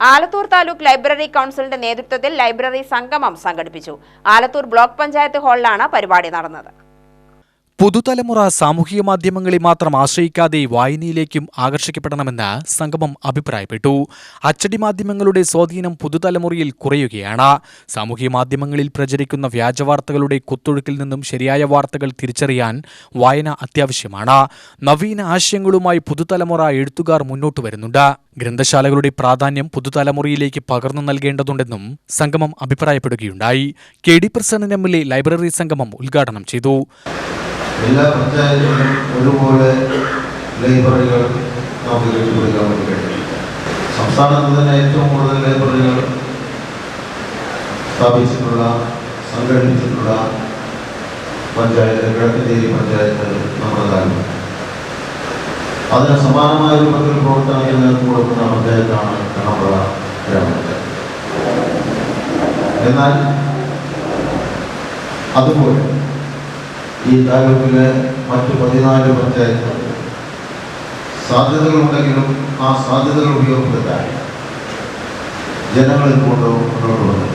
Alathur taluk library കൗൺസിലിന്റെ നേതൃത്വത്തിൽ library സംഗമം സംഘടിപ്പിച്ചു. ആലത്തൂർ ബ്ലോക്ക് പഞ്ചായത്ത് ഹാളിലാണ് പരിപാടി നടന്നത്. പുതുതലമുറ സാമൂഹിക മാധ്യമങ്ങളെ മാത്രം ആശ്രയിക്കാതെ വായനയിലേക്കും ആകർഷിക്കപ്പെടണമെന്ന് സംഗമം അഭിപ്രായപ്പെട്ടു. അച്ചടി മാധ്യമങ്ങളുടെ സ്വാധീനം പുതുതലമുറയിൽ കുറയുകയാണ്. സാമൂഹിക മാധ്യമങ്ങളിൽ പ്രചരിക്കുന്ന വ്യാജവാർത്തകളുടെ കുത്തൊഴുക്കിൽ നിന്നും ശരിയായ വാർത്തകൾ തിരിച്ചറിയാൻ വായന അത്യാവശ്യമാണ്. നവീന ആശയങ്ങളുമായി പുതുതലമുറ എഴുത്തുകാർ മുന്നോട്ട് വരുന്നുണ്ട്. ഗ്രന്ഥശാലകളുടെ പ്രാധാന്യം പുതുതലമുറയിലേക്ക് പകർന്നു നൽകേണ്ടതുണ്ടെന്നും സംഗമം അഭിപ്രായപ്പെടുകയുണ്ടായി. K D Prasannan M library സംഗമം ഉദ്ഘാടനം ചെയ്തു. എല്ലാ പഞ്ചായത്തുകളിലും ഒരുപോലെ ലൈബ്രറികൾ നമുക്ക് കെട്ടിപ്പിടിക്കാൻ വേണ്ടി കഴിയും സംസ്ഥാനത്ത് തന്നെ ഏറ്റവും കൂടുതൽ ലൈബ്രറികൾ സ്ഥാപിച്ചിട്ടുള്ള സംഘടിപ്പിച്ചിട്ടുള്ള പഞ്ചായത്ത് കിഴക്കഞ്ചേരി പഞ്ചായത്ത് നമ്മുടെ കാലം അതിന് സമാനമായ രൂപത്തിൽ പ്രവർത്തനങ്ങൾ കൊടുക്കുന്ന പഞ്ചായത്താണ് കണമ്പുഴ ഗ്രാമപഞ്ചായത്ത് എന്നാൽ അതുപോലെ ഈ താലൂക്കിലെ മറ്റ് പതിനാല് പഞ്ചായത്തുകൾ സാധ്യതകളുണ്ടെങ്കിലും ആ സാധ്യതകൾ ഉപയോഗപ്പെടുത്താൻ ജനങ്ങളിൽ കൊണ്ട് മുന്നോട്ട് വന്നിട്ടില്ല.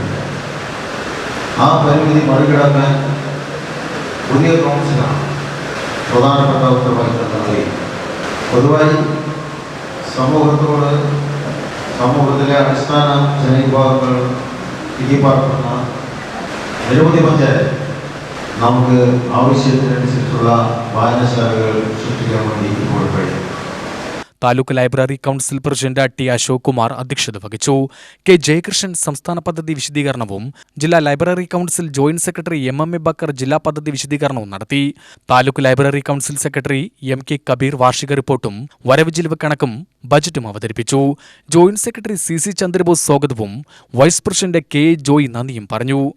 ആ പരിമിതി മറികടക്കാൻ പുതിയ കൗൺസിലാണ് പ്രധാനപ്പെട്ട ഉത്തരവാദിത്തങ്ങളെ പൊതുവായി സമൂഹത്തോട് സമൂഹത്തിലെ അടിസ്ഥാന ജനവിഭാഗങ്ങൾ തിരിപ്പാർക്കുന്ന നിരവധി പഞ്ചായത്ത് നമുക്ക് ആവശ്യത്തിനനുസരിച്ചുള്ള വായനശാലകൾ സൃഷ്ടിക്കാൻ വേണ്ടി ഇപ്പോൾ കഴിയും. Taluk library council president T Ashok Kumar അധ്യക്ഷത വഹിച്ചു. കെ ജയകൃഷ്ണൻ സംസ്ഥാന പദ്ധതി വിശദീകരണവും ജില്ലാ library council joint secretary M M A Bakkar ജില്ലാ പദ്ധതി വിശദീകരണവും നടത്തി. Taluk library council secretary M K Kabir വാർഷിക റിപ്പോർട്ടും വരവ് ചിലവ് കണക്കും ബജറ്റും അവതരിപ്പിച്ചു. Joint secretary C C Chandrabose സ്വാഗതവും വൈസ് പ്രസിഡന്റ് കെ ജോയ് നന്ദിയും പറഞ്ഞു.